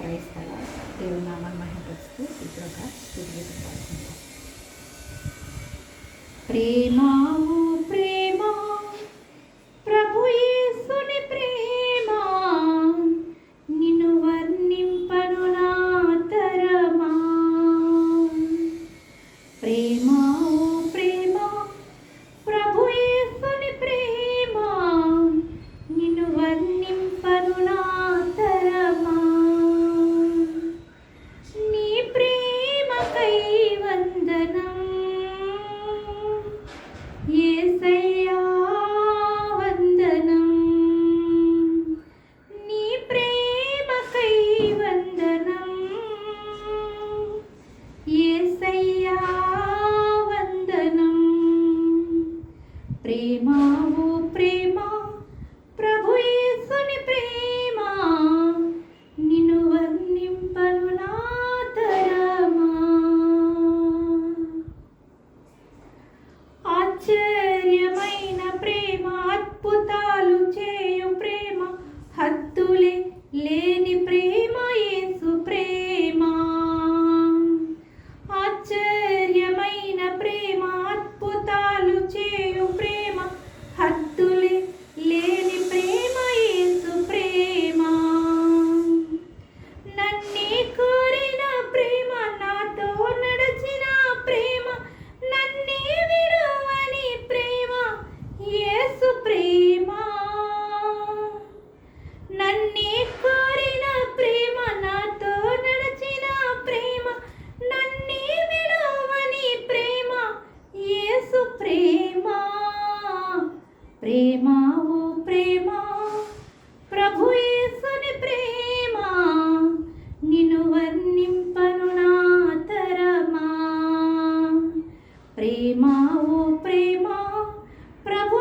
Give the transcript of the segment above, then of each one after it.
Price కదా దేవుని నామాన్ని ಪ್ರೇಮ ప్రేమ ఓ ప్రేమ ప్రభు ఏసుని ప్రేమ నిన్ను వర్ణింపను నా తరమా. ప్రేమ ఓ ప్రేమ ప్రభు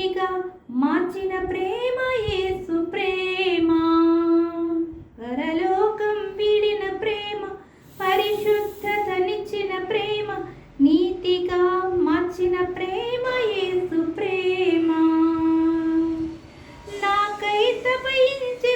రీతిగా మార్చిన ప్రేమ యేసు ప్రేమ. పరలోకం వీడిన ప్రేమ పరిశుద్ధతనిచ్చిన ప్రేమ నీతిగా మార్చిన ప్రేమ యేసు ప్రేమ. నాకై తపయించే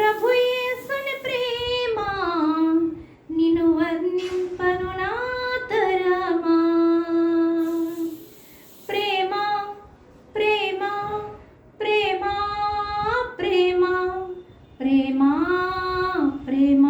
ప్రభు యేసుని ప్రేమ నిన్ను వర్ణింపను నా తరమా. ప్రేమ ప్రేమ ప్రేమ ప్రేమ